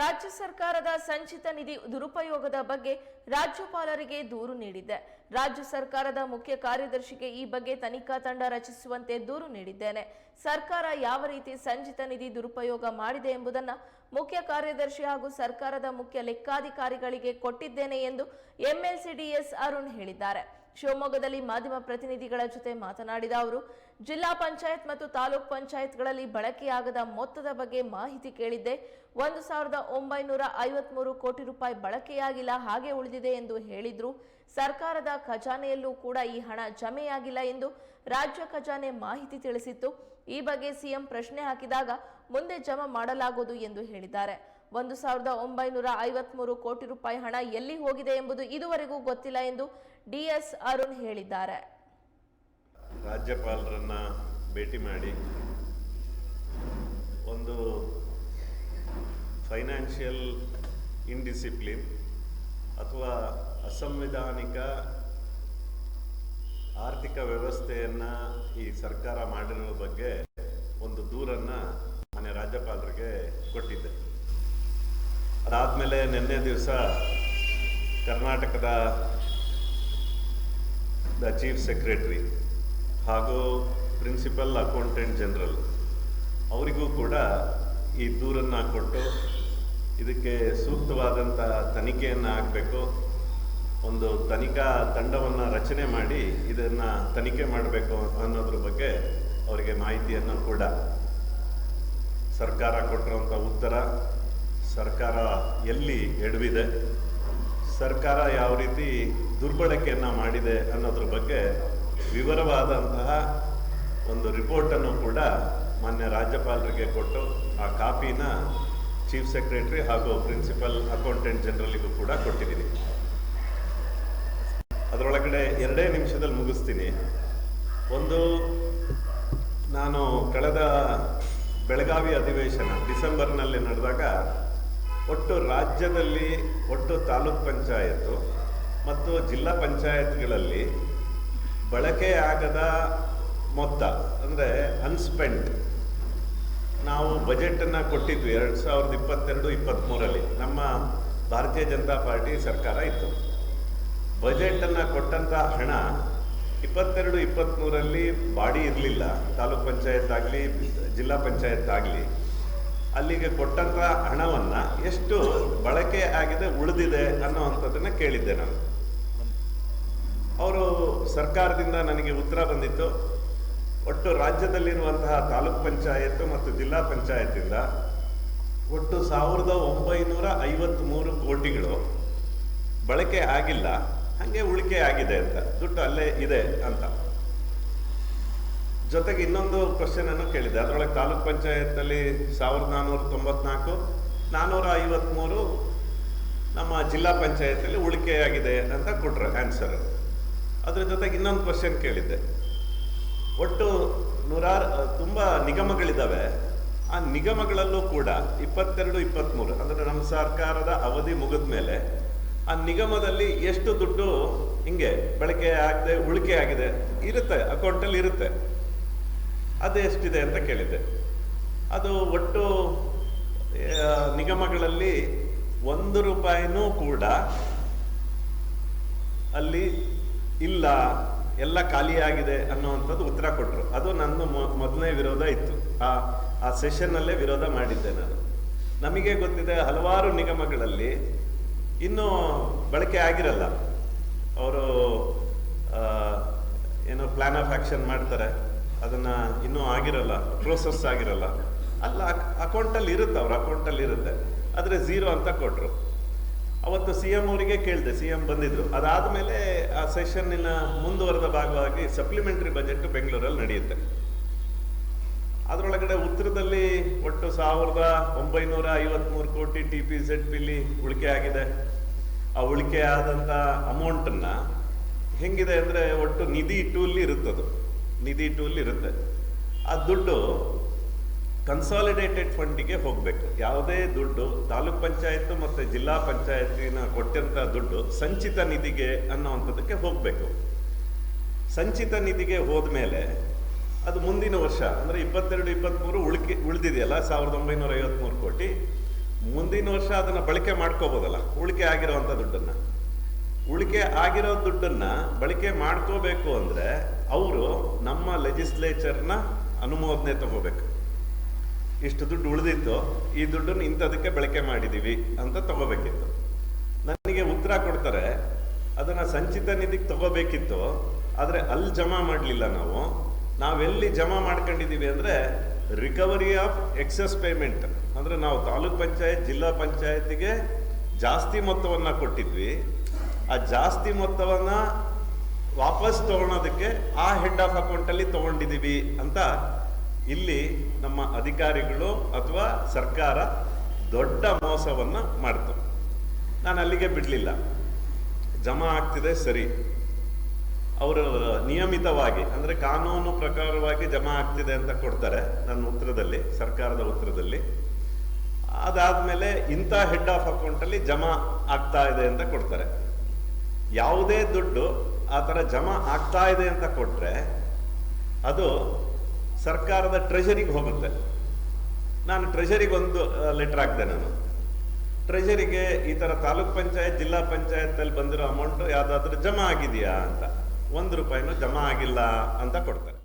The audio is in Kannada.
ರಾಜ್ಯ ಸರ್ಕಾರದ ಸಂಚಿತ ನಿಧಿ ದುರುಪಯೋಗದ ಬಗ್ಗೆ ರಾಜ್ಯಪಾಲರಿಗೆ ದೂರು ನೀಡಿದ್ದೆ. ರಾಜ್ಯ ಸರ್ಕಾರದ ಮುಖ್ಯ ಕಾರ್ಯದರ್ಶಿಗೆ ಈ ಬಗ್ಗೆ ತನಿಖಾ ತಂಡ ರಚಿಸುವಂತೆ ದೂರು ನೀಡಿದ್ದೇನೆ. ಸರ್ಕಾರ ಯಾವ ರೀತಿ ಸಂಚಿತ ನಿಧಿ ದುರುಪಯೋಗ ಮಾಡಿದೆ ಎಂಬುದನ್ನು ಮುಖ್ಯ ಕಾರ್ಯದರ್ಶಿ ಹಾಗೂ ಸರ್ಕಾರದ ಮುಖ್ಯ ಲೆಕ್ಕಾಧಿಕಾರಿಗಳಿಗೆ ಕೊಟ್ಟಿದ್ದೇನೆ ಎಂದು ಎಂಎಲ್ಸಿಡಿಎಸ್ ಅರುಣ್ ಹೇಳಿದ್ದಾರೆ. ಶಿವಮೊಗ್ಗದಲ್ಲಿ ಮಾಧ್ಯಮ ಪ್ರತಿನಿಧಿಗಳ ಜೊತೆ ಮಾತನಾಡಿದ ಅವರು ಜಿಲ್ಲಾ ಪಂಚಾಯತ್ ಮತ್ತು ತಾಲೂಕ್ ಪಂಚಾಯತ್ಗಳಲ್ಲಿ ಬಳಕೆಯಾಗದ ಮೊತ್ತದ ಬಗ್ಗೆ ಮಾಹಿತಿ ಕೇಳಿದ್ದೆ. ಒಂದು ಸಾವಿರದ ಒಂಬೈನೂರ ಐವತ್ಮೂರು ಕೋಟಿ ರೂಪಾಯಿ ಬಳಕೆಯಾಗಿಲ್ಲ, ಹಾಗೆ ಉಳಿದಿದೆ ಎಂದು ಹೇಳಿದ್ರು. ಸರ್ಕಾರದ ಖಜಾನೆಯಲ್ಲೂ ಕೂಡ ಈ ಹಣ ಜಮೆಯಾಗಿಲ್ಲ ಎಂದು ರಾಜ್ಯ ಖಜಾನೆ ಮಾಹಿತಿ ತಿಳಿಸಿತ್ತು. ಈ ಬಗ್ಗೆ ಸಿಎಂ ಪ್ರಶ್ನೆ ಹಾಕಿದಾಗ ಮುಂದೆ ಜಮಾ ಮಾಡಲಾಗುವುದು ಎಂದು ಹೇಳಿದ್ದಾರೆ. ಒಂದು ಸಾವಿರದ ಒಂಬೈನೂರ ಐವತ್ಮೂರು ಕೋಟಿ ರೂಪಾಯಿ ಹಣ ಎಲ್ಲಿ ಹೋಗಿದೆ ಎಂಬುದು ಇದುವರೆಗೂ ಗೊತ್ತಿಲ್ಲ ಎಂದು ಡಿಎಸ್ ಅರುಣ್ ಹೇಳಿದ್ದಾರೆ. ರಾಜ್ಯಪಾಲರನ್ನ ಭೇಟಿ ಮಾಡಿ ಒಂದು ಫೈನಾನ್ಷಿಯಲ್ ಇನ್ಡಿಸಿಪ್ಲಿನ್ ಅಥವಾ ಅಸಂವಿಧಾನಿಕ ಆರ್ಥಿಕ ವ್ಯವಸ್ಥೆಯನ್ನು ಈ ಸರ್ಕಾರ ಮಾಡಿರೋ ಬಗ್ಗೆ ಒಂದು ದೂರನ್ನು ಮನೆ ರಾಜ್ಯಪಾಲರಿಗೆ ಕೊಟ್ಟಿದ್ದೆ. ಅದಾದಮೇಲೆ ನಿನ್ನೆ ದಿವಸ ಕರ್ನಾಟಕದ ದ ಚೀಫ್ ಸೆಕ್ರೆಟರಿ ಹಾಗೂ ಪ್ರಿನ್ಸಿಪಲ್ ಅಕೌಂಟೆಂಟ್ ಜನರಲ್ ಅವರಿಗೂ ಕೂಡ ಈ ದೂರನ್ನು ಕೊಟ್ಟು ಇದಕ್ಕೆ ಸೂಕ್ತವಾದಂಥ ತನಿಖೆಯನ್ನು ಆಗಬೇಕು. ಒಂದು ತನಿಖಾ ತಂಡವನ್ನು ರಚನೆ ಮಾಡಿ ಇದನ್ನು ತನಿಖೆ ಮಾಡಬೇಕು ಅನ್ನೋದ್ರ ಬಗ್ಗೆ ಅವರಿಗೆ ಮಾಹಿತಿಯನ್ನು ಕೂಡ. ಸರ್ಕಾರ ಕೊಟ್ಟಿರುವಂಥ ಉತ್ತರ, ಸರ್ಕಾರ ಎಲ್ಲಿ ಎಡವಿದೆ, ಸರ್ಕಾರ ಯಾವ ರೀತಿ ದುರ್ಬಳಕೆಯನ್ನು ಮಾಡಿದೆ ಅನ್ನೋದ್ರ ಬಗ್ಗೆ ವಿವರವಾದಂತಹ ಒಂದು ರಿಪೋರ್ಟನ್ನು ಕೂಡ ಮಾನ್ಯ ರಾಜ್ಯಪಾಲರಿಗೆ ಕೊಟ್ಟು ಆ ಕಾಪಿನ ಚೀಫ್ ಸೆಕ್ರೆಟರಿ ಹಾಗೂ ಪ್ರಿನ್ಸಿಪಲ್ ಅಕೌಂಟೆಂಟ್ ಜನರಲಿಗೂ ಕೂಡ ಕೊಟ್ಟಿದ್ದೀನಿ. ಅದರೊಳಗಡೆ ಎರಡೇ ನಿಮಿಷದಲ್ಲಿ ಮುಗಿಸ್ತೀನಿ. ಒಂದು, ನಾನು ಕಳೆದ ಬೆಳಗಾವಿ ಅಧಿವೇಶನ ಡಿಸೆಂಬರ್ನಲ್ಲಿ ನಡೆದಾಗ ಒಟ್ಟು ರಾಜ್ಯದಲ್ಲಿ ಒಟ್ಟು ತಾಲೂಕ್ ಪಂಚಾಯತ್ ಮತ್ತು ಜಿಲ್ಲಾ ಪಂಚಾಯತ್ಗಳಲ್ಲಿ ಬಳಕೆ ಆಗದ ಮೊತ್ತ, ಅಂದರೆ ಅನ್ಸ್ಪೆಂಡ್ ನಾವು ಬಜೆಟನ್ನು ಕೊಟ್ಟಿದ್ವಿ ಎರಡು ಸಾವಿರದ ಇಪ್ಪತ್ತೆರಡು ಇಪ್ಪತ್ತ್ಮೂರಲ್ಲಿ ನಮ್ಮ ಭಾರತೀಯ ಜನತಾ ಪಾರ್ಟಿ ಸರ್ಕಾರ ಇತ್ತು. ಬಜೆಟನ್ನು ಕೊಟ್ಟಂತ ಹಣ ಇಪ್ಪತ್ತೆರಡು ಇಪ್ಪತ್ತ್ಮೂರಲ್ಲಿ ಬಾಡಿ ಇರಲಿಲ್ಲ. ತಾಲೂಕ್ ಪಂಚಾಯತ್ ಆಗಲಿ, ಜಿಲ್ಲಾ ಪಂಚಾಯತ್ ಆಗಲಿ. ಅಲ್ಲಿಗೆ ಕೊಟ್ಟಂತ ಹಣವನ್ನು ಎಷ್ಟು ಬಳಕೆ ಆಗಿದೆ, ಉಳಿದಿದೆ ಅನ್ನೋವಂಥದ್ದನ್ನು ಕೇಳಿದ್ದೆ ನಾನು. ಸರ್ಕಾರದಿಂದ ನನಗೆ ಉತ್ತರ ಬಂದಿತ್ತು. ಒಟ್ಟು ರಾಜ್ಯದಲ್ಲಿರುವಂತಹ ತಾಲೂಕ್ ಪಂಚಾಯತ್ ಮತ್ತು ಜಿಲ್ಲಾ ಪಂಚಾಯತಿಂದ ಒಟ್ಟು ಸಾವಿರದ ಒಂಬೈನೂರ ಐವತ್ತ್ಮೂರು ಕೋಟಿಗಳು ಬಳಕೆ ಆಗಿಲ್ಲ. ಹಾಗೆ ಉಳಿಕೆ ಆಗಿದೆ ಅಂತ. ದುಡ್ಡು ಅಲ್ಲೇ ಇದೆ ಅಂತ. ಜೊತೆಗೆ ಇನ್ನೊಂದು ಕ್ವಶನ್ ಅನ್ನು ಕೇಳಿದೆ. ಅದರೊಳಗೆ ತಾಲೂಕ್ ಪಂಚಾಯತ್ನಲ್ಲಿ ಸಾವಿರದ ನಾನ್ನೂರ ತೊಂಬತ್ನಾಲ್ಕು ನಾನ್ನೂರ ಐವತ್ತ್ಮೂರು ನಮ್ಮ ಜಿಲ್ಲಾ ಪಂಚಾಯತಲ್ಲಿ ಉಳಿಕೆಯಾಗಿದೆ ಅಂತ ಕೊಟ್ರು ಆನ್ಸರ್ ಅದ್ರ ಜೊತೆಗೆ ಇನ್ನೊಂದು ಕ್ವಶನ್ ಕೇಳಿದ್ದೆ. ಒಟ್ಟು ನೂರಾರು ತುಂಬ ನಿಗಮಗಳಿದ್ದಾವೆ ಆ ನಿಗಮಗಳಲ್ಲೂ ಕೂಡ ಇಪ್ಪತ್ತೆರಡು ಇಪ್ಪತ್ತ್ಮೂರು ಅಂದರೆ ನಮ್ಮ ಸರ್ಕಾರದ ಅವಧಿ ಮುಗಿದ ಮೇಲೆ ಆ ನಿಗಮದಲ್ಲಿ ಎಷ್ಟು ದುಡ್ಡು ಹಿಂಗೆ ಬಳಕೆ ಆಗದೆ, ಉಳಿಕೆ ಆಗಿದೆ, ಇರುತ್ತೆ ಅಕೌಂಟಲ್ಲಿ ಇರುತ್ತೆ. ಅದು ಎಷ್ಟಿದೆ ಅಂತ ಕೇಳಿದ್ದೆ. ಅದು ಒಟ್ಟು ನಿಗಮಗಳಲ್ಲಿ ಒಂದು ರೂಪಾಯಿನೂ ಕೂಡ ಅಲ್ಲಿ ಇಲ್ಲ, ಎಲ್ಲ ಖಾಲಿಯಾಗಿದೆ ಅನ್ನೋವಂಥದ್ದು ಉತ್ತರ ಕೊಟ್ಟರು ಅದು ನನ್ನ ಮೊದಲನೇ ವಿರೋಧ ಇತ್ತು. ಆ ಆ ಸೆಷನ್ನಲ್ಲೇ ವಿರೋಧ ಮಾಡಿದ್ದೆ ನಾನು. ನಮಗೆ ಗೊತ್ತಿದೆ, ಹಲವಾರು ನಿಗಮಗಳಲ್ಲಿ ಇನ್ನೂ ಬಳಕೆ ಆಗಿರಲ್ಲ. ಅವರು ಏನೋ ಪ್ಲ್ಯಾನ್ ಆಫ್ ಆ್ಯಕ್ಷನ್ ಮಾಡ್ತಾರೆ. ಅದನ್ನು ಇನ್ನೂ ಆಗಿರಲ್ಲ ಪ್ರೋಸೆಸ್ ಆಗಿರಲ್ಲ. ಅಲ್ಲ, ಅಕೌಂಟಲ್ಲಿ ಇರುತ್ತೆ, ಅವ್ರ ಅಕೌಂಟಲ್ಲಿ ಇರುತ್ತೆ. ಆದರೆ ಝೀರೋ ಅಂತ ಕೊಟ್ಟರು ಅವತ್ತು ಸಿ ಎಂ ಅವರಿಗೆ ಕೇಳಿದೆ ಸಿ ಎಂ ಬಂದಿದ್ರು. ಅದಾದಮೇಲೆ ಆ ಸೆಷನ್ನಿನ ಮುಂದುವರೆದ ಭಾಗವಾಗಿ ಸಪ್ಲಿಮೆಂಟರಿ ಬಜೆಟ್ ಬೆಂಗಳೂರಲ್ಲಿ ನಡೆಯುತ್ತೆ. ಅದರೊಳಗಡೆ ಉತ್ತರದಲ್ಲಿ ಒಟ್ಟು ಸಾವಿರದ ಒಂಬೈನೂರ ಐವತ್ಮೂರು ಕೋಟಿ ಟಿ ಪಿ ಝೆಡ್ ಪಿಲಿ ಉಳಿಕೆ ಆಗಿದೆ. ಆ ಉಳಿಕೆ ಆದಂಥ ಅಮೌಂಟನ್ನು ಹೆಂಗಿದೆ ಅಂದರೆ ಒಟ್ಟು ನಿಧಿ ಟೂಲ್ ಇರುತ್ತದು. ನಿಧಿ ಟೂಲ್ ಇರುತ್ತೆ. ಆ ದುಡ್ಡು ಕನ್ಸಾಲಿಡೇಟೆಡ್ ಫಂಡಿಗೆ ಹೋಗಬೇಕು. ಯಾವುದೇ ದುಡ್ಡು ತಾಲೂಕ್ ಪಂಚಾಯತ್ ಮತ್ತು ಜಿಲ್ಲಾ ಪಂಚಾಯತಿನ ಕೊಟ್ಟಂಥ ದುಡ್ಡು ಸಂಚಿತ ನಿಧಿಗೆ ಅನ್ನೋವಂಥದ್ದಕ್ಕೆ ಹೋಗಬೇಕು. ಸಂಚಿತ ನಿಧಿಗೆ ಹೋದ ಮೇಲೆ ಅದು ಮುಂದಿನ ವರ್ಷ, ಅಂದರೆ ಇಪ್ಪತ್ತೆರಡು ಇಪ್ಪತ್ತ್ಮೂರು ಉಳಿಕೆ, ಉಳಿದಿದೆಯಲ್ಲ, ಸಾವಿರದ ಒಂಬೈನೂರ ಐವತ್ತ್ಮೂರು ಕೋಟಿ. ಮುಂದಿನ ವರ್ಷ ಅದನ್ನು ಬಳಕೆ ಮಾಡ್ಕೋಬೋದಲ್ಲ, ಉಳಿಕೆ ಆಗಿರೋವಂಥ ದುಡ್ಡನ್ನು. ಉಳಿಕೆ ಆಗಿರೋ ದುಡ್ಡನ್ನು ಬಳಕೆ ಮಾಡ್ಕೋಬೇಕು ಅಂದರೆ ಅವರು ನಮ್ಮ ಲೆಜಿಸ್ಲೇಚರ್ನ ಅನುಮೋದನೆ ತಗೋಬೇಕು. ಇಷ್ಟು ದುಡ್ಡು ಉಳಿದಿತ್ತು, ಈ ದುಡ್ಡನ್ನು ಇಂಥದಕ್ಕೆ ಬಳಕೆ ಮಾಡಿದ್ದೀವಿ ಅಂತ ತಗೋಬೇಕಿತ್ತು. ನನಗೆ ಉತ್ತರ ಕೊಡ್ತಾರೆ, ಅದನ್ನು ಸಂಚಿತ ನಿಧಿಗೆ ತಗೋಬೇಕಿತ್ತು, ಆದರೆ ಅಲ್ಲಿ ಜಮಾ ಮಾಡಲಿಲ್ಲ ನಾವು. ನಾವೆಲ್ಲಿ ಜಮಾ ಮಾಡ್ಕೊಂಡಿದ್ದೀವಿ ಅಂದರೆ ರಿಕವರಿ ಆಫ್ ಎಕ್ಸೆಸ್ ಪೇಮೆಂಟ್. ಅಂದರೆ ನಾವು ತಾಲೂಕ್ ಪಂಚಾಯತ್, ಜಿಲ್ಲಾ ಪಂಚಾಯತಿಗೆ ಜಾಸ್ತಿ ಮೊತ್ತವನ್ನು ಕೊಟ್ಟಿದ್ವಿ. ಆ ಜಾಸ್ತಿ ಮೊತ್ತವನ್ನು ವಾಪಸ್ ತಗೊಳೋದಕ್ಕೆ ಆ ಹೆಡ್ ಆಫ್ ಅಕೌಂಟಲ್ಲಿ ತೊಗೊಂಡಿದ್ದೀವಿ ಅಂತ ಇಲ್ಲಿ ನಮ್ಮ ಅಧಿಕಾರಿಗಳು ಅಥವಾ ಸರ್ಕಾರ ದೊಡ್ಡ ಮೋಸವನ್ನು ಮಾಡ್ತು. ನಾನು ಅಲ್ಲಿಗೆ ಬಿಡಲಿಲ್ಲ. ಜಮಾ ಆಗ್ತಿದೆ ಸರಿ. ಅವರು ನಿಯಮಿತವಾಗಿ, ಅಂದರೆ ಕಾನೂನು ಪ್ರಕಾರವಾಗಿ ಜಮಾ ಆಗ್ತಿದೆ ಅಂತ ಕೊಡ್ತಾರೆ ನನ್ನ ಉತ್ತರದಲ್ಲಿ, ಸರ್ಕಾರದ ಉತ್ತರದಲ್ಲಿ. ಅದಾದ್ಮೇಲೆ ಇಂಥ ಹೆಡ್ ಆಫ್ ಅಕೌಂಟಲ್ಲಿ ಜಮಾ ಆಗ್ತಾ ಇದೆ ಅಂತ ಕೊಡ್ತಾರೆ. ಯಾವುದೇ ದುಡ್ಡು ಆ ಥರ ಜಮಾ ಆಗ್ತಾ ಇದೆ ಅಂತ ಕೊಟ್ಟರೆ ಅದು ಸರ್ಕಾರದ ಟ್ರೆಜರಿಗೆ ಹೋಗುತ್ತೆ. ನಾನು ಟ್ರೆಜರಿಗೆ ಒಂದು ಲೆಟರ್ ಹಾಕಿದೆ ನಾನು. ಟ್ರೆಜರಿಗೆ ಈ ಥರ ತಾಲೂಕ್ ಪಂಚಾಯತ್, ಜಿಲ್ಲಾ ಪಂಚಾಯತ್ ಅಲ್ಲಿ ಬಂದಿರೋ ಅಮೌಂಟ್ ಯಾವುದಾದ್ರೂ ಜಮಾ ಆಗಿದೆಯಾ ಅಂತ. ಒಂದು ರೂಪಾಯಿನೂ ಜಮಾ ಆಗಿಲ್ಲ ಅಂತ ಕೊಡ್ತಾರೆ.